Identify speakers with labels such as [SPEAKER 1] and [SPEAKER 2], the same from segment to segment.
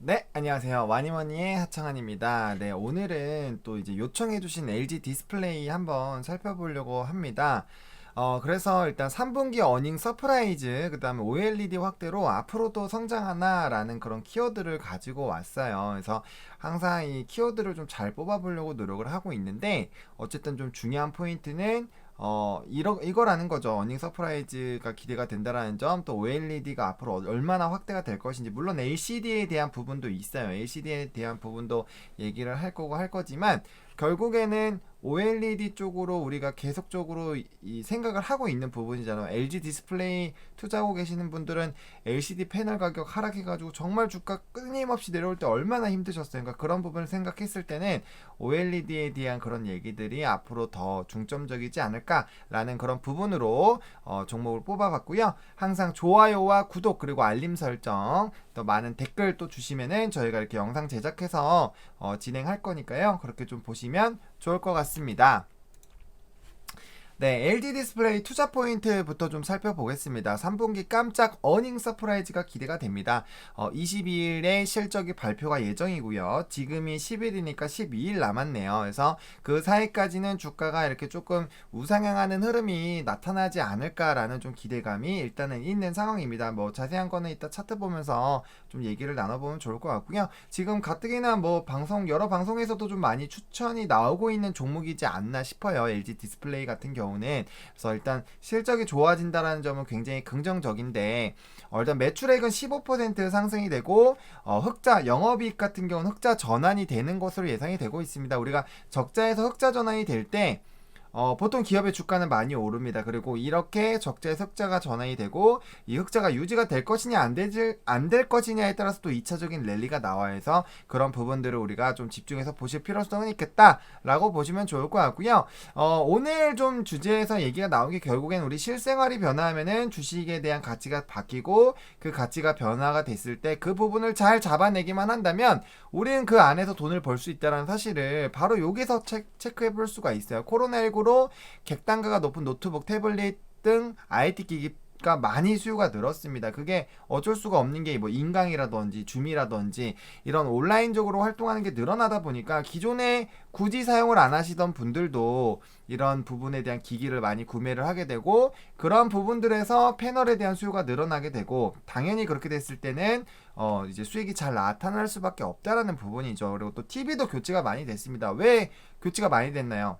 [SPEAKER 1] 네, 안녕하세요. 와니머니의 하창환입니다. 네, 오늘은 또 이제 요청해주신 LG 디스플레이 한번 살펴보려고 합니다. 어, 그래서 일단 3분기 어닝 서프라이즈, 그 다음에 OLED 확대로 앞으로도 성장하나라는 그런 키워드를 가지고 왔어요. 그래서 항상 이 키워드를 좀 잘 뽑아보려고 노력을 하고 있는데, 어쨌든 좀 중요한 포인트는 어, 이러, 이거라는 거죠. 어닝 서프라이즈가 기대가 된다라는 점, 또 OLED가 앞으로 얼마나 확대가 될 것인지, 물론 LCD에 대한 부분도 있어요. LCD에 대한 부분도 얘기를 할 거고 할 거지만, 결국에는 OLED 쪽으로 우리가 계속적으로 이- 이 생각을 하고 있는 부분이잖아요. LG 디스플레이 투자하고 계시는 분들은 LCD 패널 가격 하락해가지고 정말 주가 끊임없이 내려올 때 얼마나 힘드셨어요. 그러니까 그런 부분을 생각했을 때는 OLED에 대한 그런 얘기들이 앞으로 더 중점적이지 않을까라는 그런 부분으로 어, 종목을 뽑아봤고요. 항상 좋아요와 구독 그리고 알림 설정 또 많은 댓글 또 주시면은 저희가 이렇게 영상 제작해서 어, 진행할 거니까요. 그렇게 좀 보시면 좋을 것 같습니다. 네, LG 디스플레이 투자 포인트부터 좀 살펴보겠습니다. 3분기 깜짝 어닝 서프라이즈가 기대가 됩니다. 어, 22일에 실적이 발표가 예정이고요. 지금이 10일이니까 12일 남았네요. 그래서 그 사이까지는 주가가 이렇게 조금 우상향하는 흐름이 나타나지 않을까라는 좀 기대감이 일단은 있는 상황입니다. 뭐 자세한 거는 이따 차트 보면서 좀 얘기를 나눠보면 좋을 것 같고요. 지금 가뜩이나 뭐 방송 여러 방송에서도 좀 많이 추천이 나오고 있는 종목이지 않나 싶어요. LG 디스플레이 같은 경우 는 그래서 일단 실적이 좋아진다라는 점은 굉장히 긍정적인데 어, 일단 매출액은 15% 상승이 되고 어, 흑자 영업이익 같은 경우는 흑자 전환이 되는 것으로 예상이 되고 있습니다. 우리가 적자에서 흑자 전환이 될때 어, 보통 기업의 주가는 많이 오릅니다. 그리고 이렇게 적자에서 흑자가 전환이 되고 이 흑자가 유지가 될 것이냐 안 되지 안 될 것이냐에 따라서 또 2차적인 랠리가 나와 해서 그런 부분들을 우리가 좀 집중해서 보실 필요성은 있겠다라고 보시면 좋을 것 같고요. 어, 오늘 좀 주제에서 얘기가 나온 게 결국엔 우리 실생활이 변화하면은 주식에 대한 가치가 바뀌고 그 가치가 변화가 됐을 때 그 부분을 잘 잡아내기만 한다면 우리는 그 안에서 돈을 벌 수 있다는 사실을 바로 여기서 체, 체크해 볼 수가 있어요. 코로나19로 객단가가 높은 노트북, 태블릿 등 IT 기기 가 많이 수요가 늘었습니다. 그게 어쩔 수가 없는 게 뭐 인강이라든지 줌이라든지 이런 온라인적으로 활동하는 게 늘어나다 보니까 기존에 굳이 사용을 안 하시던 분들도 이런 부분에 대한 기기를 많이 구매를 하게 되고 그런 부분들에서 패널에 대한 수요가 늘어나게 되고 당연히 그렇게 됐을 때는 어 이제 수익이 잘 나타날 수밖에 없다라는 부분이죠. 그리고 또 TV도 교체가 많이 됐습니다. 왜 교체가 많이 됐나요?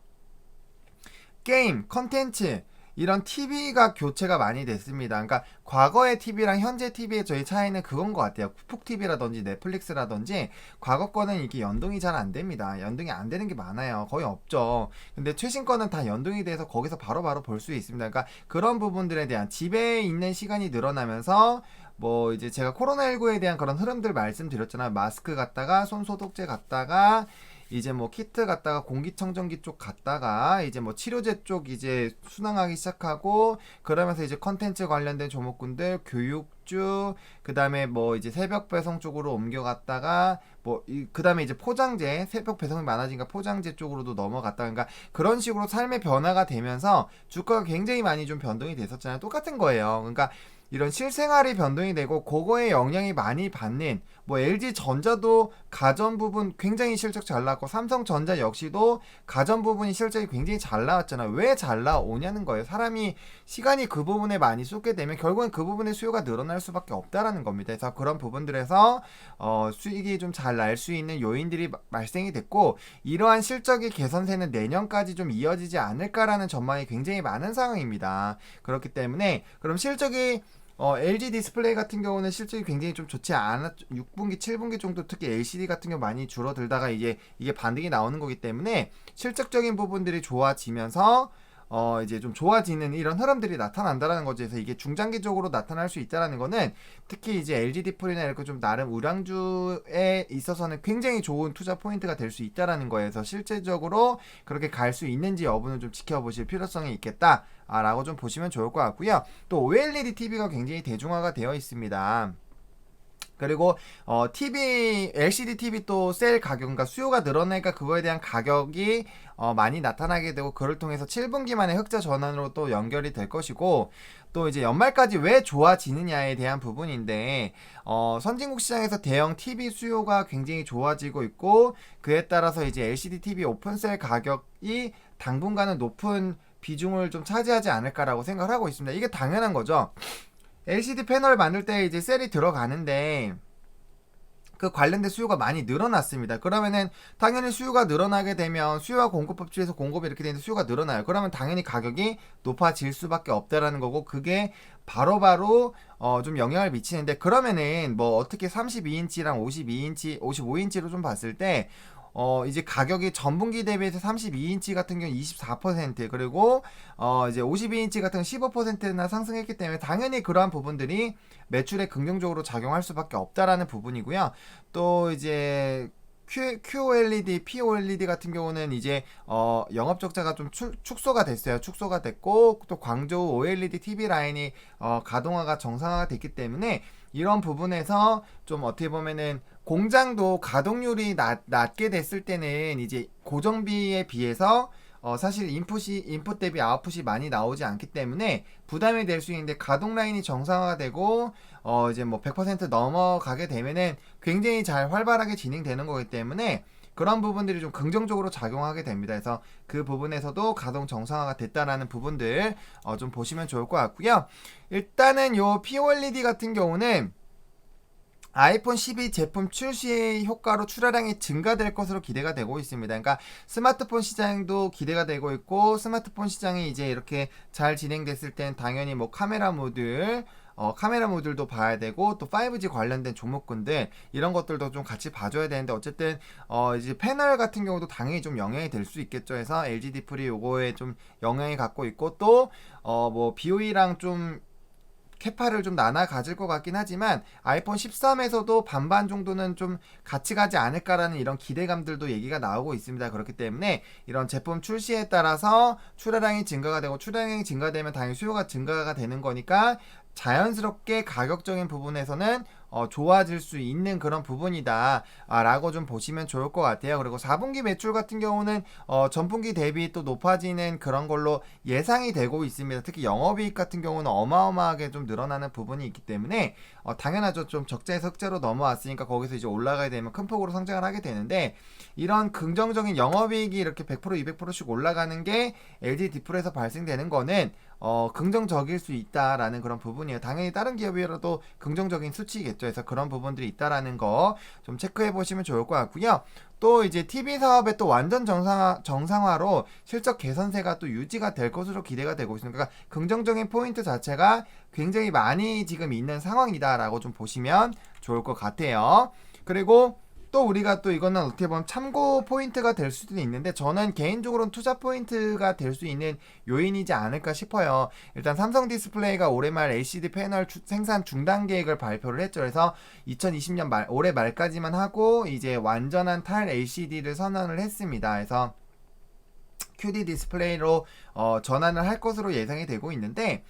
[SPEAKER 1] 게임, 컨텐츠 이런 TV가 교체가 많이 됐습니다. 그러니까 과거의 TV랑 현재 TV의 저희 차이는 그건 것 같아요. 푹 TV라든지 넷플릭스라든지 과거 거는 이게 연동이 잘 안 됩니다. 연동이 안 되는 게 많아요. 거의 없죠. 근데 최신 거는 다 연동이 돼서 거기서 바로바로 볼 수 있습니다. 그러니까 그런 부분들에 대한 집에 있는 시간이 늘어나면서 뭐 이제 제가 코로나19에 대한 그런 흐름들 말씀드렸잖아요. 마스크 갖다가 손 소독제 갖다가 이제 뭐 키트 갖다가 공기청정기 쪽 갔다가 이제 뭐 치료제 쪽 이제 순항하기 시작하고 그러면서 이제 컨텐츠 관련된 종목군들 교육주 그다음에 뭐 이제 새벽 배송 쪽으로 옮겨갔다가 뭐 그다음에 이제 포장재 새벽 배송이 많아지니까 포장재 쪽으로도 넘어갔다 그러니까 그런 식으로 삶의 변화가 되면서 주가가 굉장히 많이 좀 변동이 됐었잖아요. 똑같은 거예요. 그러니까 이런 실생활이 변동이 되고 그거에 영향이 많이 받는 뭐 LG 전자도 가전 부분 굉장히 실적 잘 나왔고 삼성전자 역시도 가전 부분이 실적이 굉장히 잘 나왔잖아요. 왜 잘 나오냐는 거예요. 사람이 시간이 그 부분에 많이 쏟게 되면 결국엔 그 부분의 수요가 늘어날 수밖에 없다라는 겁니다. 그래서 그런 부분들에서 어, 수익이 좀 잘 날 수 있는 요인들이 마- 발생이 됐고 이러한 실적의 개선세는 내년까지 좀 이어지지 않을까라는 전망이 굉장히 많은 상황입니다. 그렇기 때문에 그럼 실적이 어, LG 디스플레이 같은 경우는 실적이 굉장히 좀 좋지 않았 6분기, 7분기 정도 특히 LCD 같은 경우 많이 줄어들다가 이제 이게 반등이 나오는 거기 때문에 실적적인 부분들이 좋아지면서 어 이제 좀 좋아지는 이런 흐름들이 나타난다라는 거죠. 그래서 이게 중장기적으로 나타날 수 있다라는 거는 특히 이제 LG 디플이나 이렇게 좀 나름 우량주에 있어서는 굉장히 좋은 투자 포인트가 될 수 있다라는. 그래서 실제적으로 그렇게 갈 수 있는지 여부는 좀 지켜보실 필요성이 있겠다. 아, 라고 좀 보시면 좋을 것 같고요. 또 OLED TV가 굉장히 대중화가 되어 있습니다. 그리고 어 TV LCD TV 또 셀 가격 그러니까 수요가 늘어나니까 그거에 대한 가격이 어 많이 나타나게 되고 그를 통해서 7분기만의 흑자 전환으로 또 연결이 될 것이고 또 이제 연말까지 왜 좋아지느냐에 대한 부분인데 어 선진국 시장에서 대형 TV 수요가 굉장히 좋아지고 있고 그에 따라서 이제 LCD TV 오픈셀 가격이 당분간은 높은 비중을 좀 차지하지 않을까라고 생각을 하고 있습니다. 이게 당연한 거죠. LCD 패널 만들 때 이제 셀이 들어가는데 그 관련된 수요가 많이 늘어났습니다. 그러면은 당연히 수요가 늘어나게 되면 수요와 공급 법칙에서 공급이 이렇게 되는데 수요가 늘어나요. 그러면 당연히 가격이 높아질 수밖에 없다라는 거고 그게 바로바로 어 좀 영향을 미치는데 그러면은 뭐 어떻게 32인치랑 52인치, 55인치로 좀 봤을 때 어, 이제 가격이 전분기 대비해서 32인치 같은 경우 24% 그리고 어, 이제 52인치 같은 경우 15%나 상승했기 때문에 당연히 그러한 부분들이 매출에 긍정적으로 작용할 수밖에 없다라는 부분이고요. 또 이제 QOLED, POLED 같은 경우는 이제 어, 영업 적자가 좀 축, 축소가 됐어요. 축소가 됐고 또 광저우 OLED TV 라인이 어, 가동화가 정상화가 됐기 때문에 이런 부분에서 좀 어떻게 보면은 공장도 가동률이 낮, 낮게 됐을 때는 이제 고정비에 비해서 어, 사실 인풋이 인풋 대비 아웃풋이 많이 나오지 않기 때문에 부담이 될 수 있는데 가동 라인이 정상화가 되고 어, 이제 뭐 100% 넘어가게 되면은 굉장히 잘 활발하게 진행되는 거기 때문에 그런 부분들이 좀 긍정적으로 작용하게 됩니다. 그래서 그 부분에서도 가동 정상화가 됐다라는 부분들 어, 좀 보시면 좋을 것 같고요. 일단은 요 POLED 같은 경우는 아이폰 12 제품 출시의 효과로 출하량이 증가될 것으로 기대가 되고 있습니다. 그러니까 스마트폰 시장도 기대가 되고 있고 스마트폰 시장이 이제 이렇게 잘 진행됐을 땐 당연히 뭐 카메라 모듈 어, 카메라 모듈도 봐야 되고 또 5G 관련된 종목군들 이런 것들도 좀 같이 봐줘야 되는데 어쨌든 어, 이제 패널 같은 경우도 당연히 좀 영향이 될 수 있겠죠. 해서 LG 디프리 요거에 좀 영향이 갖고 있고 또 어, 뭐 BOE랑 좀 캐파를 좀 나눠 가질 것 같긴 하지만 아이폰 13에서도 반반 정도는 좀 같이 가지 않을까라는 이런 기대감들도 얘기가 나오고 있습니다. 그렇기 때문에 이런 제품 출시에 따라서 출하량이 증가가 되고 출하량이 증가되면 당연히 수요가 증가가 되는 거니까 자연스럽게 가격적인 부분에서는 어, 좋아질 수 있는 그런 부분이다 아, 라고 좀 보시면 좋을 것 같아요. 그리고 4분기 매출 같은 경우는 어, 전분기 대비 또 높아지는 그런 걸로 예상이 되고 있습니다. 특히 영업이익 같은 경우는 어마어마하게 좀 늘어나는 부분이 있기 때문에 어, 당연하죠 좀 적자에서 흑자로 넘어왔으니까 거기서 이제 올라가게 되면 큰 폭으로 성장을 하게 되는데 이런 긍정적인 영업이익이 이렇게 100% 200%씩 올라가는 게 LG 디플에서 발생되는 거는 어, 긍정적일 수 있다라는 그런 부분이에요. 당연히 다른 기업이라도 긍정적인 수치겠죠. 그래서 그런 부분들이 있다라는 거 좀 체크해 보시면 좋을 것 같고요. 또 이제 TV 사업의 또 완전 정상화, 정상화로 실적 개선세가 또 유지가 될 것으로 기대가 되고 있습니다. 그러니까 긍정적인 포인트 자체가 굉장히 많이 지금 있는 상황이다라고 좀 보시면 좋을 것 같아요. 그리고 또 우리가 또 이거는 어떻게 보면 참고 포인트가 될 수도 있는데 저는 개인적으로는 투자 포인트가 될 수 있는 요인이지 않을까 싶어요. 일단 삼성 디스플레이가 올해 말 LCD 패널 주, 생산 중단 계획을 발표를 했죠. 그래서 2020년 말 올해 말까지만 하고 이제 완전한 탈 LCD를 선언을 했습니다. 그래서 QD 디스플레이로 어, 전환을 할 것으로 예상이 되고 있는데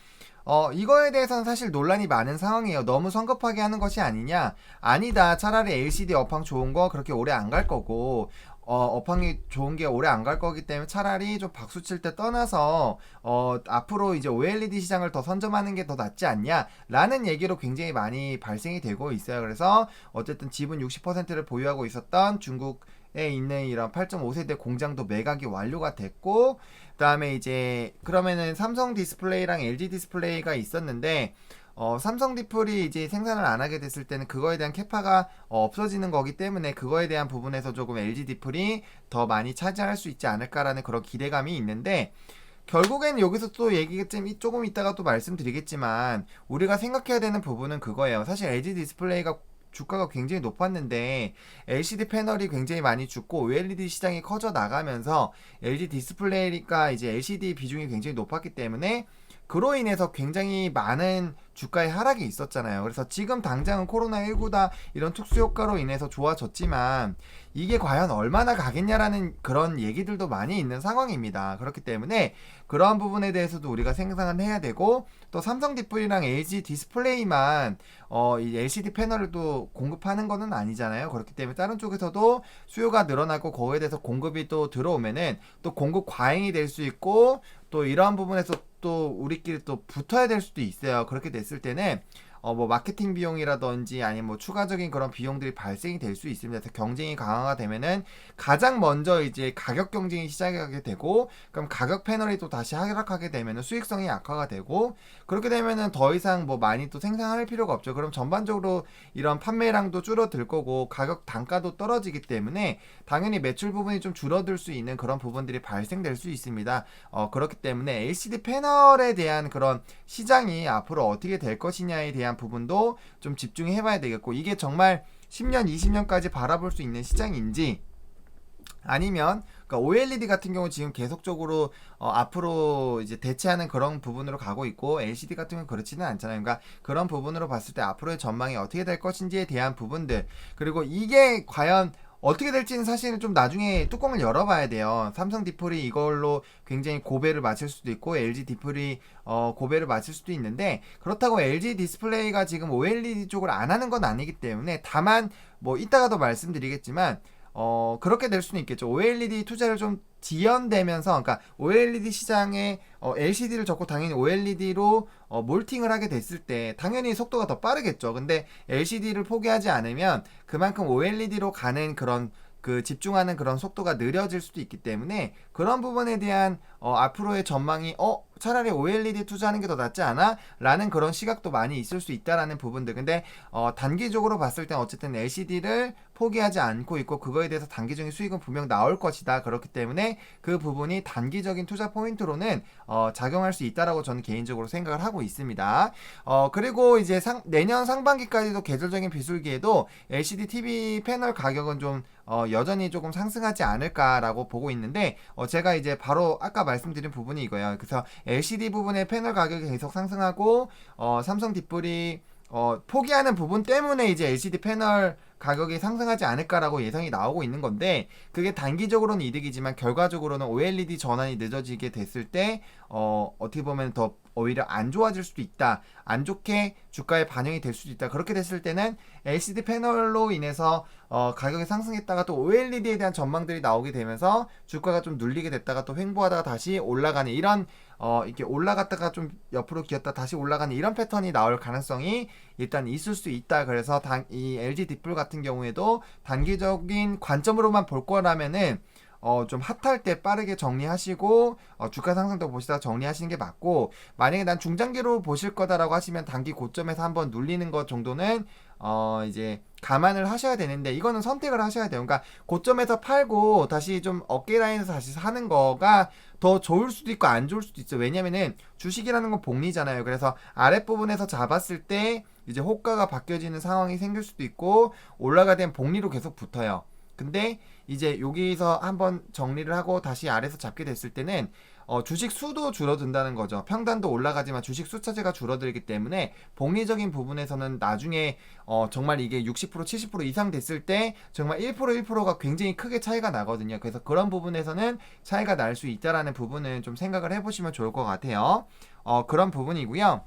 [SPEAKER 1] 어, 이거에 대해서는 사실 논란이 많은 상황이에요. 너무 성급하게 하는 것이 아니냐? 아니다. 차라리 LCD 업황 좋은 거 그렇게 오래 안 갈 거고, 어, 업황이 좋은 게 오래 안 갈 거기 때문에 차라리 좀 박수 칠 때 떠나서, 어, 앞으로 이제 OLED 시장을 더 선점하는 게 더 낫지 않냐? 라는 얘기로 굉장히 많이 발생이 되고 있어요. 그래서 어쨌든 지분 60%를 보유하고 있었던 중국 에 있는 이런 8.5세대 공장도 매각이 완료가 됐고 그다음에 이제 그러면은 삼성 디스플레이랑 LG 디스플레이가 있었는데 어, 삼성 디플이 이제 생산을 안 하게 됐을 때는 그거에 대한 캐파가 어, 없어지는 거기 때문에 그거에 대한 부분에서 조금 LG 디플이 더 많이 차지할 수 있지 않을까라는 그런 기대감이 있는데 결국엔 여기서 또좀 조금 이따가 또 말씀드리겠지만 우리가 생각해야 되는 부분은 그거예요. 사실 LG 디스플레이가 주가가 굉장히 높았는데 LCD 패널이 굉장히 많이 죽고 OLED 시장이 커져 나가면서 LG 디스플레이가 이제 LCD 비중이 굉장히 높았기 때문에 그로 인해서 굉장히 많은 주가의 하락이 있었잖아요. 그래서 지금 당장은 코로나19다 이런 특수 효과로 인해서 좋아졌지만 이게 과연 얼마나 가겠냐라는 그런 얘기들도 많이 있는 상황입니다. 그렇기 때문에 그러한 부분에 대해서도 우리가 생각을 해야 되고 또 삼성 디플이랑 LG 디스플레이만 어, 이 LCD 패널을 또 공급하는 거는 아니잖아요. 그렇기 때문에 다른 쪽에서도 수요가 늘어나고 거기에 대해서 공급이 또 들어오면은 또 공급 과잉이 될 수 있고 또 이러한 부분에서 또 우리끼리 또 붙어야 될 수도 있어요. 그렇게 됐을 때는 어 뭐 마케팅 비용이라든지 아니면 뭐 추가적인 그런 비용들이 발생이 될 수 있습니다. 경쟁이 강화가 되면은 가장 먼저 이제 가격 경쟁이 시작하게 되고 그럼 가격 패널이 또 다시 하락하게 되면은 수익성이 약화가 되고 그렇게 되면은 더 이상 뭐 많이 또 생산할 필요가 없죠. 그럼 전반적으로 이런 판매량도 줄어들 거고 가격 단가도 떨어지기 때문에 당연히 매출 부분이 좀 줄어들 수 있는 그런 부분들이 발생될 수 있습니다. 어 그렇기 때문에 LCD 패널에 대한 그런 시장이 앞으로 어떻게 될 것이냐에 대한 부분도 좀 집중해 봐야 되겠고 이게 정말 10년, 20년까지 바라볼 수 있는 시장인지 아니면 그러니까 OLED 같은 경우 지금 계속적으로 어, 앞으로 이제 대체하는 그런 부분으로 가고 있고 LCD 같은 경우는 그렇지는 않잖아요. 그러니까 그런 부분으로 봤을 때 앞으로의 전망이 어떻게 될 것인지에 대한 부분들 그리고 이게 과연 어떻게 될지는 사실은 좀 나중에 뚜껑을 열어봐야 돼요. 삼성 디플이 이걸로 굉장히 고배를 맞출 수도 있고 LG 디플이 어, 고배를 맞출 수도 있는데 그렇다고 LG 디스플레이가 지금 OLED 쪽을 안 하는 건 아니기 때문에 다만 뭐 이따가도 말씀드리겠지만 어, 그렇게 될 수는 있겠죠. OLED 투자를 좀 지연되면서, 그러니까 OLED 시장에 어, LCD를 접고 당연히 OLED로 어, 몰팅을 하게 됐을 때 당연히 속도가 더 빠르겠죠. 근데 LCD를 포기하지 않으면 그만큼 OLED로 가는 그런 그 집중하는 그런 속도가 느려질 수도 있기 때문에 그런 부분에 대한 어, 앞으로의 전망이 어 차라리 OLED 투자하는 게 더 낫지 않아? 라는 그런 시각도 많이 있을 수 있다라는 부분들 근데 어, 단기적으로 봤을 땐 어쨌든 LCD를 포기하지 않고 있고 그거에 대해서 단기적인 수익은 분명 나올 것이다 그렇기 때문에 그 부분이 단기적인 투자 포인트로는 어, 작용할 수 있다라고 저는 개인적으로 생각을 하고 있습니다 어, 그리고 이제 상, 내년 상반기까지도 계절적인 비수기에도 LCD TV 패널 가격은 좀 어, 여전히 조금 상승하지 않을까라고 보고 있는데 어, 제가 이제 바로 아까 말씀드린 부분이 이거예요. 그래서 LCD 부분의 패널 가격이 계속 상승하고 어, 삼성 뒷불이 어, 포기하는 부분 때문에 이제 LCD 패널 가격이 상승하지 않을까라고 예상이 나오고 있는 건데 그게 단기적으로는 이득이지만 결과적으로는 OLED 전환이 늦어지게 됐을 때 어, 어떻게 보면 더 오히려 안 좋아질 수도 있다. 안 좋게 주가에 반영이 될 수도 있다. 그렇게 됐을 때는 LCD 패널로 인해서 어, 가격이 상승했다가 또 OLED에 대한 전망들이 나오게 되면서 주가가 좀 눌리게 됐다가 또 횡보하다가 다시 올라가는 이런 어, 이렇게 올라갔다가 좀 옆으로 기었다 다시 올라가는 이런 패턴이 나올 가능성이 일단 있을 수 있다. 그래서 단, 이 LG 뒷불 같은 경우에도 단기적인 관점으로만 볼 거라면은 어, 좀 핫할 때 빠르게 정리하시고 어, 주가 상승도 보시다가 정리하시는 게 맞고 만약에 난 중장기로 보실 거다라고 하시면 단기 고점에서 한번 눌리는 것 정도는 어, 이제 감안을 하셔야 되는데 이거는 선택을 하셔야 돼요. 그러니까 고점에서 팔고 다시 좀 어깨 라인에서 다시 사는 거가 더 좋을 수도 있고 안 좋을 수도 있죠. 왜냐면은 주식이라는 건 복리잖아요. 그래서 아랫부분에서 잡았을 때 이제 호가가 바뀌어지는 상황이 생길 수도 있고 올라가된 복리로 계속 붙어요. 근데 이제 여기서 한번 정리를 하고 다시 아래서 잡게 됐을 때는 어, 주식 수도 줄어든다는 거죠. 평단도 올라가지만 주식 수 차제가 줄어들기 때문에 복리적인 부분에서는 나중에 어, 정말 이게 60% 70% 이상 됐을 때 정말 1% 1%가 굉장히 크게 차이가 나거든요. 그래서 그런 부분에서는 차이가 날 수 있다라는 부분은 좀 생각을 해보시면 좋을 것 같아요. 어, 그런 부분이고요.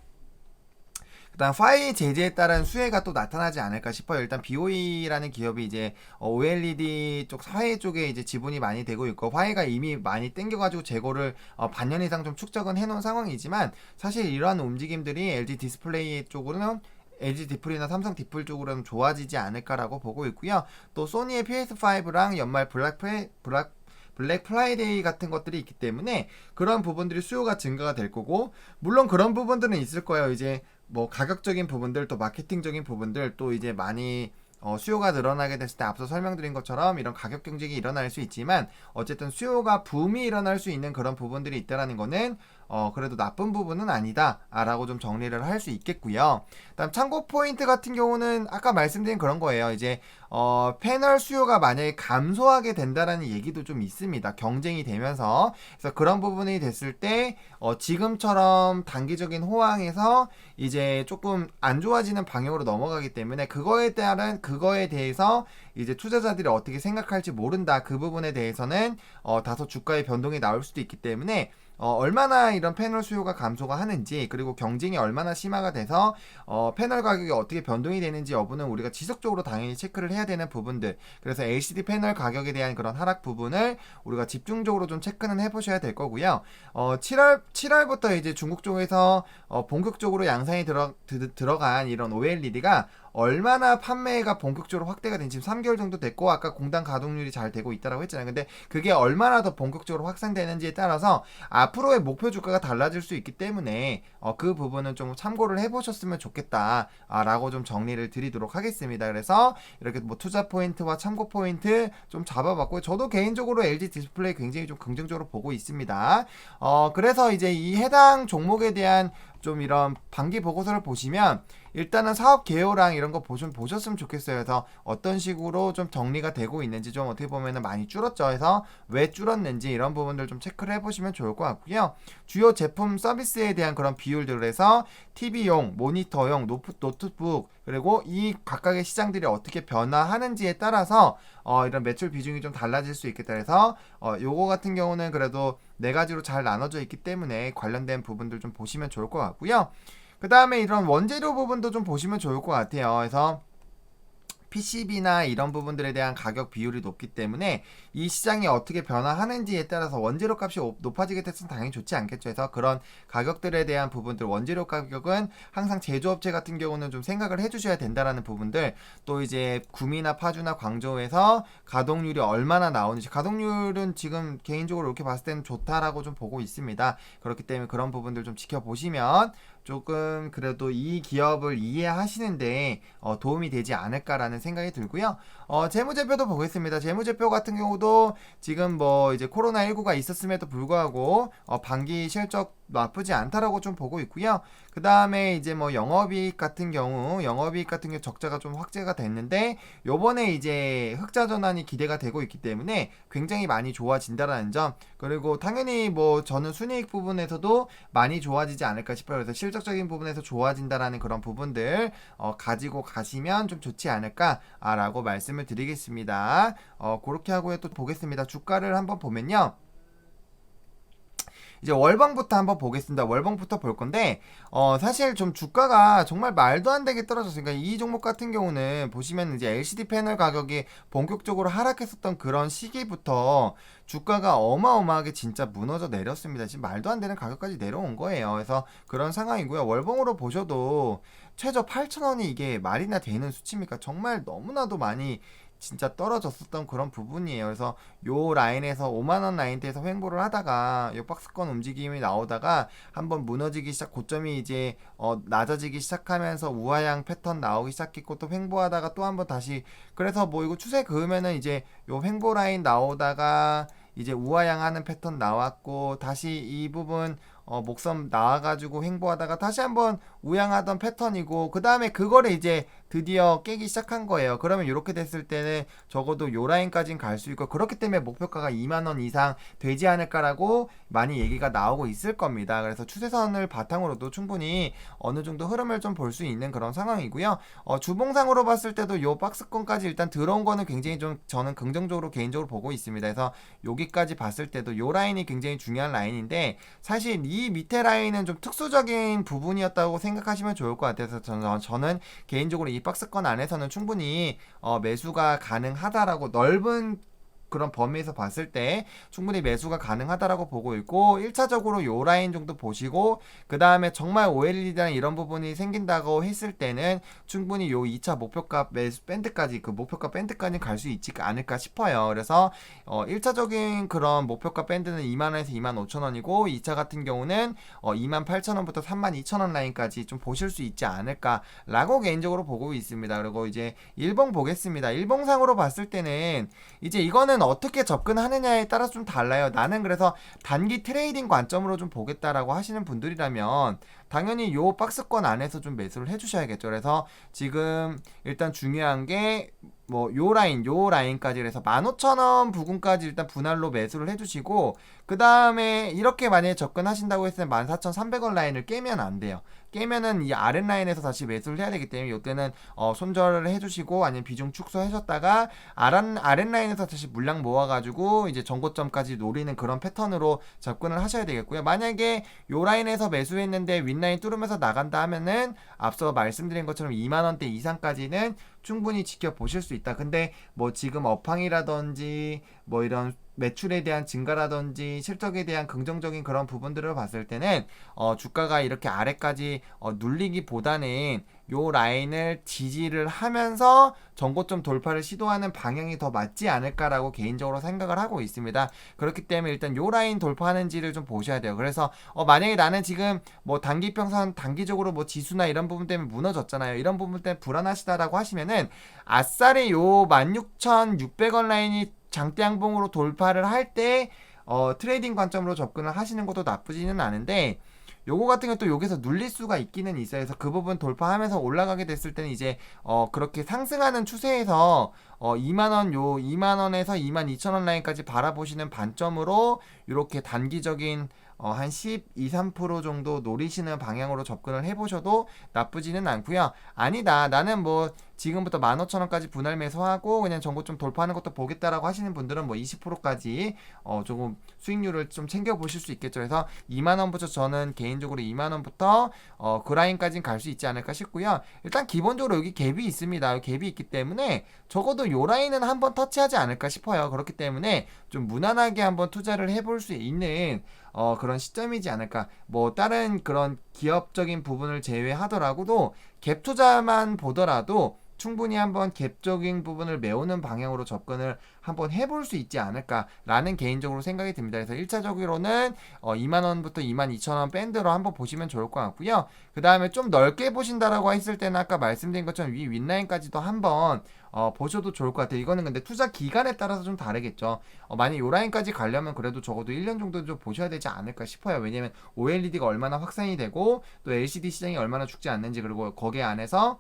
[SPEAKER 1] 그다음 파이 제재에 따른 수혜가 또 나타나지 않을까 싶어요. 일단 BOE라는 기업이 이제 어, OLED 쪽 사회 쪽에 이제 지분이 많이 되고 있고 화해가 이미 많이 땡겨가지고 재고를 어, 반년 이상 좀 축적은 해놓은 상황이지만 사실 이러한 움직임들이 LG 디스플레이 쪽으로는 LG 디플이나 삼성 디플 쪽으로는 좋아지지 않을까라고 보고 있고요. 또 소니의 PS5랑 연말 블랙 프레, 블랙 블랙 프라이데이 같은 것들이 있기 때문에 그런 부분들이 수요가 증가가 될 거고 물론 그런 부분들은 있을 거예요. 이제 뭐 가격적인 부분들 또 마케팅적인 부분들 또 이제 많이 어, 수요가 늘어나게 됐을 때 앞서 설명드린 것처럼 이런 가격 경쟁이 일어날 수 있지만 어쨌든 수요가 붐이 일어날 수 있는 그런 부분들이 있다라는 거는 어, 그래도 나쁜 부분은 아니다 라고 좀 정리를 할 수 있겠고요. 다음 참고 포인트 같은 경우는 아까 말씀드린 그런 거예요. 이제 어, 패널 수요가 만약에 감소하게 된다라는 얘기도 좀 있습니다. 경쟁이 되면서 그래서 그런 부분이 됐을 때 어, 지금처럼 단기적인 호황에서 이제 조금 안 좋아지는 방향으로 넘어가기 때문에 그거에 따른 그거에 대해서 이제 투자자들이 어떻게 생각할지 모른다. 그 부분에 대해서는 어, 다소 주가의 변동이 나올 수도 있기 때문에 어, 얼마나 이런 패널 수요가 감소가 하는지 그리고 경쟁이 얼마나 심화가 돼서 어, 패널 가격이 어떻게 변동이 되는지 여부는 우리가 지속적으로 당연히 체크를 해야 되는 부분들 그래서 LCD 패널 가격에 대한 그런 하락 부분을 우리가 집중적으로 좀 체크는 해보셔야 될 거고요. 어, 7월 7월부터 이제 중국 쪽에서 어, 본격적으로 양상이 들어 드, 들어간 이런 OLED가 얼마나 판매가 본격적으로 확대가 된 지금 3개월 정도 됐고 아까 공단 가동률이 잘 되고 있다라고 했잖아요. 근데 그게 얼마나 더 본격적으로 확산되는지에 따라서 앞으로의 목표 주가가 달라질 수 있기 때문에 어, 그 부분은 좀 참고를 해보셨으면 좋겠다라고 좀 정리를 드리도록 하겠습니다. 그래서 이렇게 뭐 투자 포인트와 참고 포인트 좀 잡아봤고요. 저도 개인적으로 LG 디스플레이 굉장히 좀 긍정적으로 보고 있습니다. 어, 그래서 이제 이 해당 종목에 대한 좀 이런 반기 보고서를 보시면 일단은 사업 개요랑 이런 거 보좀 보셨으면 좋겠어요. 그래서 어떤 식으로 좀 정리가 되고 있는지 좀 어떻게 보면은 많이 줄었죠. 해서 왜 줄었는지 이런 부분들 좀 체크를 해보시면 좋을 것 같고요. 주요 제품 서비스에 대한 그런 비율들을 해서 TV용, 모니터용, 노트, 노트북 그리고 이 각각의 시장들이 어떻게 변화하는지에 따라서 어, 이런 매출 비중이 좀 달라질 수 있겠다 해서 어, 요거 같은 경우는 그래도 네 가지로 잘 나눠져 있기 때문에 관련된 부분들 좀 보시면 좋을 것 같고요. 그 다음에 이런 원재료 부분도 좀 보시면 좋을 것 같아요. 그래서 PCB나 이런 부분들에 대한 가격 비율이 높기 때문에 이 시장이 어떻게 변화하는지에 따라서 원재료 값이 높아지게 됐으면 당연히 좋지 않겠죠. 그래서 그런 가격들에 대한 부분들 원재료 가격은 항상 제조업체 같은 경우는 좀 생각을 해주셔야 된다라는 부분들 또 이제 구미나 파주나 광저우에서 가동률이 얼마나 나오는지 가동률은 지금 개인적으로 이렇게 봤을 때는 좋다라고 좀 보고 있습니다. 그렇기 때문에 그런 부분들 좀 지켜보시면 조금 그래도 이 기업을 이해하시는데 어, 도움이 되지 않을까라는 생각이 들고요. 어, 재무제표도 보겠습니다. 재무제표 같은 경우도 지금 뭐 이제 코로나19가 있었음에도 불구하고 어, 반기 실적 나쁘지 않다라고 좀 보고 있고요. 그 다음에 이제 뭐 영업이익 같은 경우, 영업이익 같은 경우 적자가 좀 확대가 됐는데, 요번에 이제 흑자 전환이 기대가 되고 있기 때문에 굉장히 많이 좋아진다라는 점, 그리고 당연히 뭐 저는 순이익 부분에서도 많이 좋아지지 않을까 싶어요. 그래서 실적적인 부분에서 좋아진다라는 그런 부분들, 어, 가지고 가시면 좀 좋지 않을까라고 말씀을 드리겠습니다. 어, 그렇게 하고 또 보겠습니다. 주가를 한번 보면요. 이제 월봉부터 한번 보겠습니다. 월봉부터 볼 건데 어 사실 좀 주가가 정말 말도 안 되게 떨어졌으니까 이 종목 같은 경우는 보시면 이제 LCD 패널 가격이 본격적으로 하락했었던 그런 시기부터 주가가 어마어마하게 진짜 무너져 내렸습니다. 지금 말도 안 되는 가격까지 내려온 거예요. 그래서 그런 상황이고요. 월봉으로 보셔도 최저 8,000원이 이게 말이나 되는 수치입니까? 정말 너무나도 많이 진짜 떨어졌었던 그런 부분이에요. 그래서 요 라인에서 5만원 라인대에서 횡보를 하다가 요 박스권 움직임이 나오다가 한번 무너지기 시작, 고점이 이제 어, 낮아지기 시작하면서 우하향 패턴 나오기 시작했고 또 횡보하다가 또 한번 다시 그래서 뭐 이거 추세 그으면은 이제 요 횡보 라인 나오다가 이제 우하향 하는 패턴 나왔고 다시 이 부분 어, 목섬 나와가지고 횡보하다가 다시 한번 우양하던 패턴이고 그 다음에 그거를 이제 드디어 깨기 시작한 거예요. 그러면 이렇게 됐을 때는 적어도 요 라인까지는 갈 수 있고 그렇기 때문에 목표가가 2만 원 이상 되지 않을까라고 많이 얘기가 나오고 있을 겁니다. 그래서 추세선을 바탕으로도 충분히 어느 정도 흐름을 좀 볼 수 있는 그런 상황이고요. 어, 주봉상으로 봤을 때도 요 박스권까지 일단 들어온 거는 굉장히 좀 저는 긍정적으로 개인적으로 보고 있습니다. 그래서 여기까지 봤을 때도 요 라인이 굉장히 중요한 라인인데 사실 이 밑에 라인은 좀 특수적인 부분이었다고 생각하시면 좋을 것 같아서 저는, 저는 개인적으로 이 박스권 안에서는 충분히 어, 매수가 가능하다라고 넓은 그런 범위에서 봤을 때 충분히 매수가 가능하다라고 보고 있고 1차적으로 요 라인 정도 보시고 그 다음에 정말 OLED랑 이런 부분이 생긴다고 했을 때는 충분히 요 2차 목표가 매수 밴드까지 그 목표가 밴드까지 갈 수 있지 않을까 싶어요. 그래서 어 1차적인 그런 목표가 밴드는 2만원에서 2만 5천원이고 2차 같은 경우는 어 2만 8천원부터 3만 2천원 라인까지 좀 보실 수 있지 않을까라고 개인적으로 보고 있습니다. 그리고 이제 일봉 보겠습니다. 일봉상으로 봤을 때는 이제 이거는 개인은 어떻게 접근하느냐에 따라서 좀 달라요. 나는 그래서 단기 트레이딩 관점으로 좀 보겠다라고 하시는 분들이라면 당연히 요 박스권 안에서 좀 매수를 해주셔야겠죠. 그래서 지금 일단 중요한 게 뭐 요 라인 요 라인까지 그래서 15,000원 부근까지 일단 분할로 매수를 해주시고 그 다음에 이렇게 만약에 접근하신다고 했을 때 14,300원 라인을 깨면 안 돼요. 깨면은 이 아랫 라인에서 다시 매수를 해야 되기 때문에 이때는 어 손절을 해주시고 아니면 비중 축소하셨다가 아랫 아랫 라인에서 다시 물량 모아가지고 이제 전고점까지 노리는 그런 패턴으로 접근을 하셔야 되겠고요. 만약에 요 라인에서 매수했는데 윗라인 뚫으면서 나간다 하면은 앞서 말씀드린 것처럼 2만 원대 이상까지는 충분히 지켜보실 수 있다. 근데 뭐 지금 업황이라든지 뭐 이런 매출에 대한 증가라든지 실적에 대한 긍정적인 그런 부분들을 봤을 때는 어 주가가 이렇게 아래까지 어 눌리기보다는 요 라인을 지지를 하면서 전고점 돌파를 시도하는 방향이 더 맞지 않을까라고 개인적으로 생각을 하고 있습니다. 그렇기 때문에 일단 요 라인 돌파하는지를 좀 보셔야 돼요. 그래서 어 만약에 나는 지금 뭐 단기 평선 단기적으로 뭐 지수나 이런 부분 때문에 무너졌잖아요. 이런 부분 때문에 불안하시다라고 하시면은 아싸리 요 16,600원 라인이 장대 양봉으로 돌파를 할때 어, 트레이딩 관점으로 접근을 하시는 것도 나쁘지는 않은데 요거 같은 경우 또 여기서 눌릴 수가 있기는 있어요. 그래서 그 부분 돌파하면서 올라가게 됐을 때는 이제 어 그렇게 상승하는 추세에서 어 2만 원 요 2만 원에서 2만 2천 원 라인까지 바라보시는 관점으로 이렇게 단기적인 어, 한 12, 3% 정도 노리시는 방향으로 접근을 해보셔도 나쁘지는 않고요. 아니다. 나는 뭐 지금부터 15,000원까지 분할 매수하고 그냥 정보 좀 돌파하는 것도 보겠다라고 하시는 분들은 뭐 20%까지 어, 조금 수익률을 좀 챙겨 보실 수 있겠죠. 그래서 2만 원부터 저는 개인적으로 2만 원부터 어, 그 라인까지는 갈 수 있지 않을까 싶고요. 일단 기본적으로 여기 갭이 있습니다. 갭이 있기 때문에 적어도 요 라인은 한번 터치하지 않을까 싶어요. 그렇기 때문에 좀 무난하게 한번 투자를 해볼 수 있는 어, 그런 시점이지 않을까. 뭐 다른 그런 기업적인 부분을 제외하더라도 갭 투자만 보더라도 충분히 한번 갭적인 부분을 메우는 방향으로 접근을 한번 해볼 수 있지 않을까라는 개인적으로 생각이 듭니다. 그래서 1차적으로는 어 2만원부터 2만 2천원 밴드로 한번 보시면 좋을 것 같고요. 그 다음에 좀 넓게 보신다라고 했을 때는 아까 말씀드린 것처럼 위 윗라인까지도 한번 어, 보셔도 좋을 것 같아요. 이거는 근데 투자 기간에 따라서 좀 다르겠죠. 어, 만약 요 라인까지 가려면 그래도 적어도 1년 정도 좀 보셔야 되지 않을까 싶어요. 왜냐면 OLED가 얼마나 확산이 되고 또 LCD 시장이 얼마나 죽지 않는지 그리고 거기에 안에서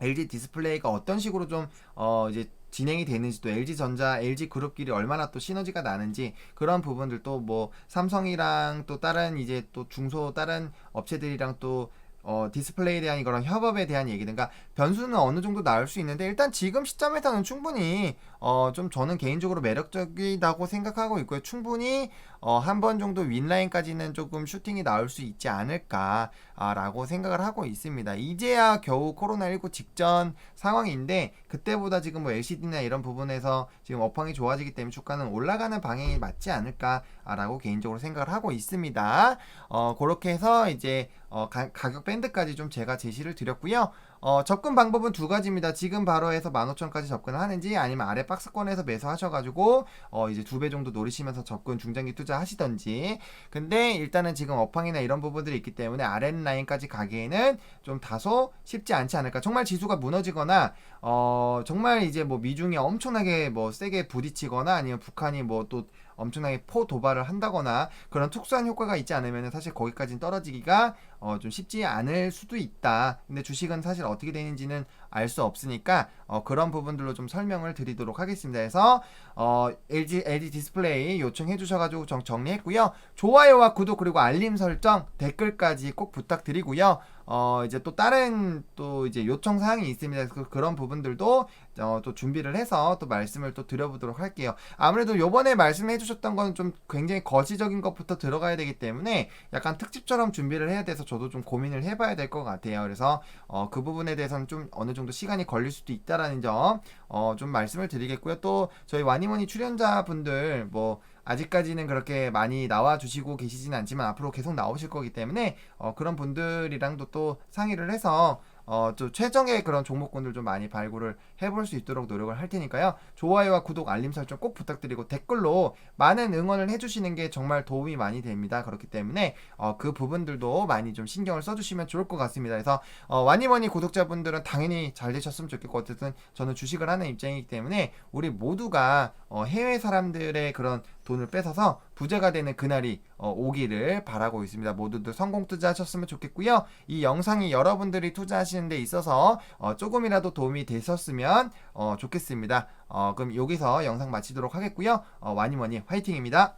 [SPEAKER 1] LG 디스플레이가 어떤 식으로 좀 어 이제 진행이 되는지 또 LG 전자, LG 그룹끼리 얼마나 또 시너지가 나는지 그런 부분들도 뭐 삼성이랑 또 다른 이제 또 중소 다른 업체들이랑 또 어, 디스플레이에 대한 이런 협업에 대한 얘기든가 변수는 어느 정도 나올 수 있는데 일단 지금 시점에서는 충분히 어, 좀 저는 개인적으로 매력적이다고 생각하고 있고요. 충분히 어, 한 번 정도 윈라인까지는 조금 슈팅이 나올 수 있지 않을까라고 생각을 하고 있습니다. 이제야 겨우 코로나19 직전 상황인데 그때보다 지금 뭐 LCD나 이런 부분에서 지금 업황이 좋아지기 때문에 주가는 올라가는 방향이 맞지 않을까라고 개인적으로 생각을 하고 있습니다. 어, 그렇게 해서 이제 어, 가, 격 밴드까지 좀 제가 제시를 드렸고요. 어, 접근 방법은 두 가지입니다. 지금 바로 해서 15,000까지 접근을 하는지 아니면 아래 박스권에서 매수하셔가지고 어, 이제 두 배 정도 노리시면서 접근 중장기 투자 하시던지 근데 일단은 지금 업황이나 이런 부분들이 있기 때문에 아랫 라인까지 가기에는 좀 다소 쉽지 않지 않을까. 정말 지수가 무너지거나 어, 정말 이제 뭐 미중이 엄청나게 뭐 세게 부딪히거나 아니면 북한이 뭐또 엄청나게 포 도발을 한다거나 그런 특수한 효과가 있지 않으면 사실 거기까지는 떨어지기가 어, 좀 쉽지 않을 수도 있다. 근데 주식은 사실 어떻게 되는지는 알 수 없으니까 어, 그런 부분들로 좀 설명을 드리도록 하겠습니다. 그래서 어, LG LG 디스플레이 요청해 주셔가지고 정, 정리했고요. 좋아요와 구독 그리고 알림 설정 댓글까지 꼭 부탁드리고요. 어 이제 또 다른 또 이제 요청 사항이 있습니다. 그, 그런 부분들도 어, 또 준비를 해서 또 말씀을 또 드려보도록 할게요. 아무래도 요번에 말씀해 주셨던 건 좀 굉장히 거시적인 것부터 들어가야 되기 때문에 약간 특집처럼 준비를 해야 돼서 저도 좀 고민을 해봐야 될 것 같아요. 그래서 어, 그 부분에 대해서는 좀 어느 정도 시간이 걸릴 수도 있다라는 점 어, 좀 말씀을 드리겠고요. 또 저희 와니머니 출연자분들 뭐 아직까지는 그렇게 많이 나와 주시고 계시진 않지만 앞으로 계속 나오실 거기 때문에 어, 그런 분들이랑도 또 상의를 해서 어, 좀 최정의 그런 종목군들 좀 많이 발굴을 해볼 수 있도록 노력을 할 테니까요. 좋아요와 구독, 알림 설정 꼭 부탁드리고 댓글로 많은 응원을 해주시는 게 정말 도움이 많이 됩니다. 그렇기 때문에 어, 그 부분들도 많이 좀 신경을 써주시면 좋을 것 같습니다. 그래서 어, 와니머니 구독자분들은 당연히 잘 되셨으면 좋겠고 어쨌든 저는 주식을 하는 입장이기 때문에 우리 모두가 어, 해외 사람들의 그런 돈을 뺏어서 부자가 되는 그날이 어, 오기를 바라고 있습니다. 모두들 성공 투자하셨으면 좋겠고요. 이 영상이 여러분들이 투자하시는 데 있어서 어, 조금이라도 도움이 되셨으면 어, 좋겠습니다. 어, 그럼 여기서 영상 마치도록 하겠고요. 어, 와니머니 화이팅입니다.